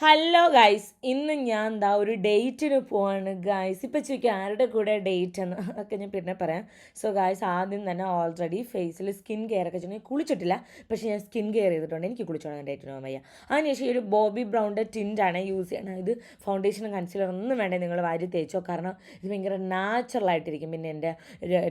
Hello guys ഇന്ന് ഞാൻ എന്താ ഒരു ഡേറ്റിന് പോവാണ് ഗൈസ് ഇപ്പം ചോദിക്കുക ആരുടെ കൂടെ ഡേറ്റ് എന്ന് ഒക്കെ ഞാൻ പിന്നെ പറയാം. സോ ഗൈസ് ആദ്യം തന്നെ ഓൾറെഡി ഫേസിൽ സ്കിൻ കെയർ ഒക്കെ ചെയ്യണമെങ്കിൽ കുളിച്ചിട്ടില്ല. പക്ഷേ ഞാൻ സ്കിൻ കെയർ ചെയ്തിട്ടുണ്ട്. എനിക്ക് കുളിച്ചോണം ഡേറ്റിന് പോകാൻ വയ്യ. അതിനുശേഷം ഈ ഒരു ബോബി ബ്രൗണിന്റെ ടിന്റാണ് യൂസ് ചെയ്യണത് ഇത് ഫൗണ്ടേഷനും കൺസീലർ ഒന്നും വേണ്ട നിങ്ങൾ വാരി തേച്ചോ? കാരണം ഇത് ഭയങ്കര നാച്ചുറൽ ആയിട്ടിരിക്കും. പിന്നെ എന്റെ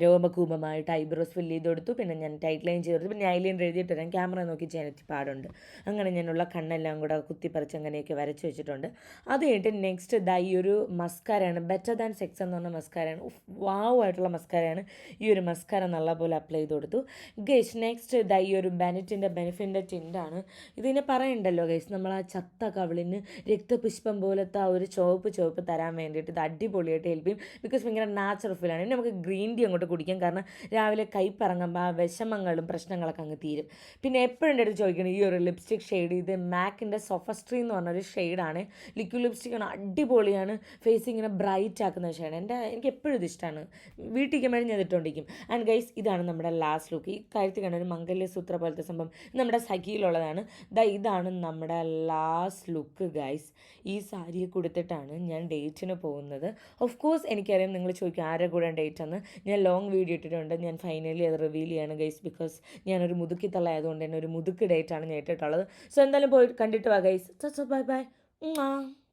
രോമകൂപമായിട്ട് ഐബ്രോസ് ഫില്ല് ചെയ്ത് കൊടുത്തു. പിന്നെ ഞാൻ ടൈറ്റ് ലൈൻ ചെയ്ത് പിന്നെ ഐലൈൻ എഴുതിയിട്ട് ഞാൻ ക്യാമറ നോക്കി ചെയ്യാൻ പാടുണ്ട്. അങ്ങനെ ഞാനുള്ള കണ്ണെല്ലാം കൂടെ കുത്തിപ്പറിച്ച് അങ്ങനെയൊക്കെ വരച്ച് വെച്ചിട്ടുണ്ട്. അത് കഴിഞ്ഞിട്ട് നെക്സ്റ്റ് ദാ ഈ ഒരു മസ്കാരയാണ് ബെറ്റർ ദാൻ സെക്സ് എന്ന് പറഞ്ഞ മസ്കാരയാണ് വാവ് ആയിട്ടുള്ള മസ്കാരയാണ് ഈ ഒരു മസ്കാര നല്ലപോലെ അപ്ലൈ ചെയ്ത് കൊടുത്തു. ഗൈസ് നെക്സ്റ്റ് ദാ ഈ ഒരു ബെനറ്റിന്റെ ബെനിഫിന്റെ ടിന്റാണ് ഇതിനെ പറയണ്ടല്ലോ ഗൈസ് നമ്മൾ ആ ചത്ത കവിളിന് രക്തപുഷ്പം പോലത്തെ ആ ഒരു ചുവപ്പ് ചുവപ്പ് തരാൻ വേണ്ടിയിട്ട് ഇത് അടിപൊളിയായിട്ട് ഹെൽപ്പ് ചെയ്യും. ബിക്കോസ് ഭയങ്കര നാച്ചുറൽ ഫീലാണ് ഇനി നമുക്ക് ഗ്രീൻ ടീ അങ്ങോട്ട് കുടിക്കാം. കാരണം രാവിലെ കൈപ്പറങ്ങുമ്പോൾ ആ വിഷമങ്ങളും പ്രശ്നങ്ങളൊക്കെ അങ്ങ് തീരും. പിന്നെ എപ്പോഴും എന്റെ അടുത്ത് ചോദിക്കണം ഈ ഒരു ലിപ്സ്റ്റിക് ഷെയ്ഡ് ഇത് മാക്കിന്റെ സൊഫസ്ട്രി എന്ന് പറഞ്ഞൊരു ഷെയ്ഡാണ്. ലിക്വിഡ് ലിപ്സ്റ്റിക് ആണ് അടിപൊളിയാണ്. ഫേസ് ഇങ്ങനെ ബ്രൈറ്റ് ആക്കുന്ന ഷെയ്ഡ് എന്റെ എനിക്ക് എപ്പോഴും ഇത് ഇഷ്ടമാണ് വീട്ടിലേക്ക് വേണ്ടി ഞാൻ ഇട്ടുകൊണ്ടിരിക്കും ആൻഡ് ഗൈസ് ഇതാണ് നമ്മുടെ ലാസ്റ്റ് ലുക്ക് ഈ കാര്യത്തിൽ കണ്ട ഒരു മംഗല്യസൂത്ര പോലത്തെ സംഭവം നമ്മുടെ സഖിയിലുള്ളതാണ്. ദാ ഇതാണ് നമ്മുടെ ലാസ്റ്റ് ലുക്ക് ഗൈസ് ഈ സാരിയെ കൊടുത്തിട്ടാണ് ഞാൻ ഡേറ്റിന് പോകുന്നത്. ഓഫ് കോഴ്സ് എനിക്കറിയാം നിങ്ങൾ ചോദിക്കും ആരുടെ കൂടെ ഡേറ്റ് എന്ന് ഞാൻ ലോങ് വീഡിയോ ഇട്ടിട്ടുണ്ട്. ഞാൻ ഫൈനലി അത് റിവീൽ ചെയ്യാണ് ഗൈസ് ബിക്കോസ് ഞാനൊരു മുതുക്കി തള്ളായതുകൊണ്ട് തന്നെ ഒരു മുതുക്ക് ഡേറ്റ് ആണ് ഞാൻ ഇട്ടിട്ടുള്ളത്. സോ എന്തായാലും പോയി കണ്ടിട്ട് വാ guys bye bye bem. Um